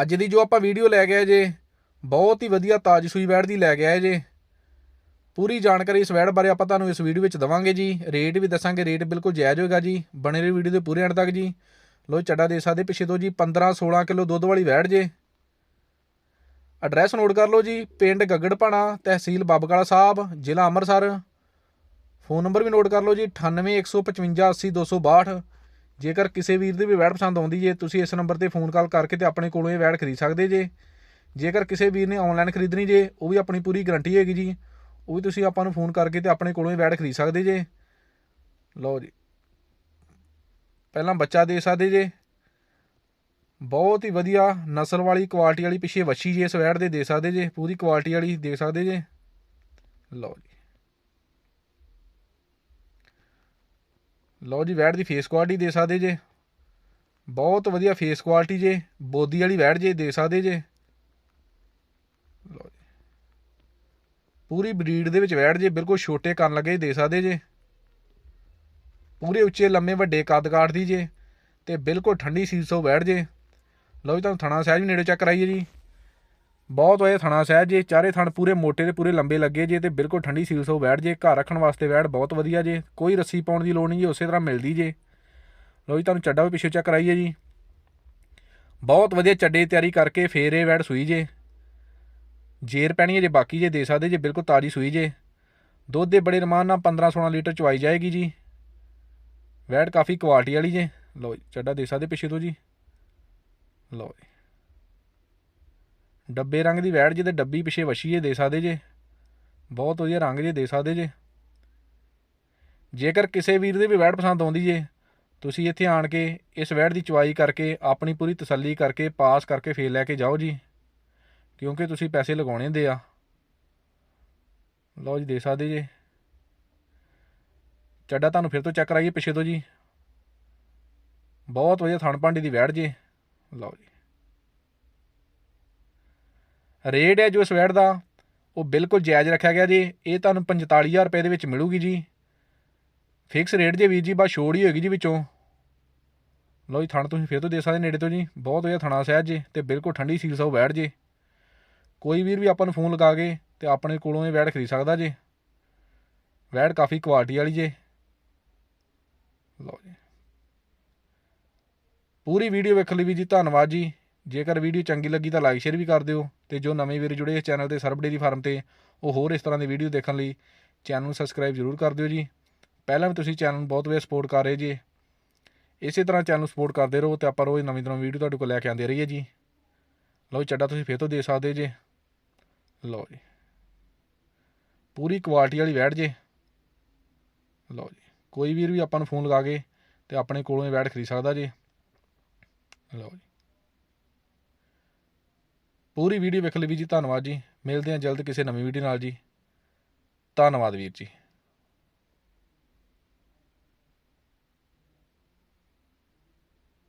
ਅੱਜ ਦੀ ਜੋ ਆਪਾਂ ਵੀਡੀਓ ਲੈ ਕੇ ਆਏ ਜੇ, ਬਹੁਤ ਹੀ ਵਧੀਆ ਤਾਜ ਸੂਈ ਵੈੜ ਦੀ ਲੈ ਕੇ ਆਏ ਜੇ। ਪੂਰੀ ਜਾਣਕਾਰੀ ਇਸ ਵੈਡ ਬਾਰੇ ਆਪਾਂ ਤੁਹਾਨੂੰ ਇਸ ਵੀਡੀਓ ਵਿੱਚ ਦਵਾਂਗੇ ਜੀ। ਰੇਟ ਵੀ ਦੱਸਾਂਗੇ, ਰੇਟ ਬਿਲਕੁਲ ਜਾਇਜ਼ ਹੋਏਗਾ ਜੀ। ਬਣੇ ਰਹੋ ਵੀਡੀਓ ਦੇ ਪੂਰੇ ਐਂਡ ਤੱਕ ਜੀ। ਲੋ ਚੱਡਾ ਦੇ ਸਕਦੇ ਪਿੱਛੇ ਤੋਂ ਜੀ 15 16 ਕਿਲੋ ਦੁੱਧ ਵਾਲੀ ਵੈੜ ਜੇ। ਐਡਰੈਸ ਨੋਟ ਕਰ ਲਓ ਜੀ, ਪਿੰਡ ਗੱਗੜਪਾਣਾ, ਤਹਿਸੀਲ ਬਾਬਕਾਲਾ ਸਾਹਿਬ, ਜ਼ਿਲ੍ਹਾ ਅੰਮ੍ਰਿਤਸਰ। ਫੋਨ ਨੰਬਰ ਵੀ ਨੋਟ ਕਰ ਲਓ ਜੀ 9815580262 ਜੇਕਰ ਕਿਸੇ ਵੀਰ ਦੇ ਵੀ ਵੈੜ ਪਸੰਦ ਆਉਂਦੀ ਜੇ, ਤੁਸੀਂ ਇਸ ਨੰਬਰ ਤੇ ਫੋਨ ਕਾਲ ਕਰਕੇ ਤੇ ਆਪਣੇ ਕੋਲੋਂ ਇਹ ਵੈੜ ਖਰੀਦ ਸਕਦੇ ਜੇ। ਜੇਕਰ ਕਿਸੇ ਵੀਰ ਨੇ ਆਨਲਾਈਨ ਖਰੀਦਣੀ ਜੇ, ਉਹ ਵੀ ਆਪਣੀ ਪੂਰੀ ਗਾਰੰਟੀ ਹੈਗੀ ਜੀ। ਉਹ ਵੀ ਤੁਸੀਂ ਆਪਾਂ ਨੂੰ ਫੋਨ ਕਰਕੇ ਤੇ ਆਪਣੇ ਕੋਲੋਂ ਇਹ ਵੈੜ ਖਰੀਦ ਸਕਦੇ ਜੇ। ਲਓ ਜੀ। ਪਹਿਲਾਂ ਬੱਚਾ ਦੇ ਸਕਦੇ ਜੇ। ਬਹੁਤ ਹੀ ਵਧੀਆ ਨਸਲ ਵਾਲੀ ਕੁਆਲਿਟੀ ਵਾਲੀ ਪਿੱਛੇ ਵੱਛੀ ਜੇ ਇਸ ਵੈੜ ਦੇ ਦੇ ਸਕਦੇ ਜੇ, ਪੂਰੀ ਕੁਆਲਿਟੀ ਵਾਲੀ ਦੇ ਸਕਦੇ ਜੇ। ਲਓ ਜੀ। ਲਓ ਜੀ ਵੈੜ ਦੀ ਫੇਸ ਕੁਆਲਿਟੀ ਦੇ ਸਕਦੇ ਜੇ। ਬਹੁਤ ਵਧੀਆ ਫੇਸ ਕੁਆਲਿਟੀ ਜੇ, ਬੋਦੀ ਵਾਲੀ ਵੈੜ ਜੇ ਦੇ ਸਕਦੇ ਜੇ। ਲਓ ਜੀ। ਪੂਰੀ ਬਰੀਡ ਦੇ ਵਿੱਚ ਵੈੜ ਜੇ ਬਿਲਕੁਲ ਛੋਟੇ ਕੰਨ ਲੱਗੇ ਦੇ ਸਕਦੇ ਜੇ। ਪੂਰੇ ਉੱਚੇ, ਲੰਮੇ, ਵੱਡੇ ਕੱਦ ਕਾਠ ਦੀ ਜੇ ਤੇ ਬਿਲਕੁਲ ਠੰਡੀ ਸੀਸੋ ਵੈੜ ਜੇ। ਲਓ ਜੀ, ਤੁਹਾਨੂੰ ਥਣਾ ਸਾਹਿਬ ਵੀ ਨੇੜੇ ਚੈੱਕ ਕਰਾਈਏ ਜੀ। ਬਹੁਤ ਵਧੀਆ ਥਣਾ ਸਹਿਜ ਜੇ ਚਾਰੇ ਥਣ ਪੂਰੇ ਮੋਟੇ ਤੇ ਪੂਰੇ ਲੰਬੇ ਲੱਗੇ, ਜੇ ਤੇ ਬਿਲਕੁਲ ਠੰਡੀ ਸੀਲ ਸੋ ਬੈਠ ਜੇ, ਘਰ ਰੱਖਣ ਵਾਸਤੇ ਵੈੜ ਬਹੁਤ ਵਧੀਆ ਜੇ, ਕੋਈ ਰੱਸੀ ਪਾਉਣ ਦੀ ਲੋੜ ਨਹੀਂ ਜੀ, ਉਸੇ ਤਰ੍ਹਾਂ ਮਿਲਦੀ ਜੇ। ਲਓ ਜੀ, ਤੁਹਾਨੂੰ ਚੱਡਾ ਵੀ ਪਿੱਛੇ ਚੈੱਕ ਕਰਾਈਏ ਜੀ। ਬਹੁਤ ਵਧੀਆ ਚੱਡੇ ਤਿਆਰੀ ਕਰਕੇ ਫੇਰ ਇਹ ਵੈੜ ਸੂਈ ਜੇ। ਜੇਰ ਪੈਣੀ ਹੈ ਜੇ ਬਾਕੀ ਜੇ, ਦੇ ਸਕਦੇ ਜੇ, ਬਿਲਕੁਲ ਤਾਜੀ ਸੂਈ ਜੇ। ਦੁੱਧ ਦੇ ਬੜੇ ਰਮਾਨ ਨਾਲ 15 16 ਲੀਟਰ ਚਵਾਈ ਜਾਏਗੀ ਜੀ। ਵੈੜ ਕਾਫੀ ਕੁਆਲਿਟੀ ਵਾਲੀ ਜੇ। ਲਓ ਜੀ, ਚੱਡਾ ਦੇ ਸਕਦੇ ਪਿੱਛੇ ਤੋਂ ਜੀ। ਲਓ ਜੀ। ਡੱਬੇ ਰੰਗ ਦੀ ਵੈੜ ਜਿਹਦੇ ਡੱਬੀ ਪਿੱਛੇ ਵਛੀਏ ਦੇ ਸਕਦੇ ਜੇ। ਬਹੁਤ ਵਧੀਆ ਰੰਗ ਜੇ ਦੇ ਸਕਦੇ ਜੇ। ਜੇਕਰ ਕਿਸੇ ਵੀਰ ਦੇ ਵੀ ਵੈੜ ਪਸੰਦ ਆਉਂਦੀ ਜੇ, ਤੁਸੀਂ ਇੱਥੇ ਆਣ ਕੇ ਇਸ ਵੈੜ ਦੀ ਚੁਆਈ ਕਰਕੇ, ਆਪਣੀ ਪੂਰੀ ਤਸੱਲੀ ਕਰਕੇ, ਪਾਸ ਕਰਕੇ ਫੇਰ ਲੈ ਕੇ ਜਾਓ ਜੀ। ਕਿਉਂਕਿ ਤੁਸੀਂ ਪੈਸੇ ਲਗਾਉਣੇ ਹੁੰਦੇ ਆ। ਲਓ ਜੀ, ਦੇ ਸਕਦੇ ਜੇ। ਚੱਡਾ ਤੁਹਾਨੂੰ ਫਿਰ ਤੋਂ ਚੈੱਕ ਕਰਾਈਏ ਪਿੱਛੇ ਤੋਂ ਜੀ। ਬਹੁਤ ਵਧੀਆ ਥਣ ਭਾਂਡੀ ਦੀ ਵੈੜ ਜੇ। ਲਓ ਜੀ। ਰੇਟ ਹੈ ਜੋ ਇਸ ਵੈੜ ਦਾ, ਉਹ ਬਿਲਕੁਲ ਜਾਇਜ਼ ਰੱਖਿਆ ਗਿਆ ਜੀ। ਇਹ ਤੁਹਾਨੂੰ 45000 ਰੁਪਏ ਦੇ ਵਿੱਚ ਮਿਲੂਗੀ ਜੀ। ਫਿਕਸ ਰੇਟ ਜੇ ਵੀਰ ਜੀ, ਬਸ ਛੋੜ ਹੀ ਹੋਏਗੀ ਜੀ ਵਿੱਚੋਂ। ਲਓ ਜੀ, ਥਣ ਤੁਸੀਂ ਫਿਰ ਤੋਂ ਦੇ ਸਕਦੇ ਨੇੜੇ ਤੋਂ ਜੀ। ਬਹੁਤ ਵਧੀਆ ਥਣਾ ਸਹਿਜ ਜੇ ਤੇ ਬਿਲਕੁਲ ਠੰਡੀ ਸੀਲ ਸੋ ਵੈੜ ਜੇ। ਕੋਈ ਵੀਰ ਵੀ ਆਪਾਂ ਨੂੰ ਫੋਨ ਲਗਾ ਕੇ ਤੇ ਆਪਣੇ ਕੋਲੋਂ ਇਹ ਵੈੜ ਖਰੀਦ ਸਕਦਾ ਜੇ। ਵੈੜ ਕਾਫੀ ਕੁਆਲਿਟੀ ਵਾਲੀ ਜੇ। ਲਓ ਜੀ। ਪੂਰੀ ਵੀਡੀਓ ਵੇਖਣ ਲਈ ਵੀ ਜੀ, ਧੰਨਵਾਦ ਜੀ। ਜੇਕਰ ਵੀਡੀਓ ਚੰਗੀ ਲੱਗੀ ਤਾਂ ਲਾਈਕ ਸ਼ੇਅਰ ਵੀ ਕਰ ਦਿਓ ਤੇ ਜੋ ਨਵੇਂ ਵੀਰ ਜੁੜੇ ਇਸ ਚੈਨਲ ਤੇ ਸਰਬ ਡੇਰੀ ਫਾਰਮ ਤੇ, ਉਹ ਹੋਰ ਇਸ ਤਰ੍ਹਾਂ ਦੀ ਵੀਡੀਓ ਦੇਖਣ ਲਈ ਚੈਨਲ ਨੂੰ ਸਬਸਕ੍ਰਾਈਬ ਜ਼ਰੂਰ ਕਰ ਦਿਓ ਜੀ। ਪਹਿਲਾਂ ਵੀ ਤੁਸੀਂ ਚੈਨਲ ਨੂੰ ਬਹੁਤ ਵਧੀਆ ਸਪੋਰਟ ਕਰ ਰਹੇ ਜੀ, ਇਸੇ ਤਰ੍ਹਾਂ ਚੈਨਲ ਨੂੰ ਸਪੋਰਟ ਕਰਦੇ ਰਹੋ ਤੇ ਆਪਾਂ ਰੋਜ਼ ਨਵੀਂ ਨਵੀਂ ਵੀਡੀਓ ਤੁਹਾਡੇ ਕੋਲ ਲੈ ਕੇ ਆਉਂਦੇ ਰਹੀਏ ਜੀ। ਲਓ ਚੱਡਾ ਤੁਸੀਂ ਫੇਰ ਤੋਂ ਦੇ ਸਕਦੇ ਜੇ। ਲਓ ਜੀ। ਪੂਰੀ ਕੁਆਲਿਟੀ ਵਾਲੀ ਵੈੜ ਜੇ। ਲਓ ਜੀ, ਕੋਈ ਵੀਰ ਵੀ ਆਪਾਂ ਨੂੰ ਫੋਨ ਲਗਾ ਕੇ ਤੇ ਆਪਣੇ ਕੋਲੋਂ ਇਹ ਵੈੜ ਖਰੀਦ ਸਕਦਾ ਜੇ। ਲਓ ਜੀ। ਪੂਰੀ ਵੀਡੀਓ ਵੇਖ ਲਈ ਵੀ ਜੀ ਧੰਨਵਾਦ ਜੀ। ਮਿਲਦੇ ਹਾਂ ਜਲਦ ਕਿਸੇ ਨਵੀਂ ਵੀਡੀਓ ਨਾਲ ਜੀ। ਧੰਨਵਾਦ ਵੀਰ ਜੀ।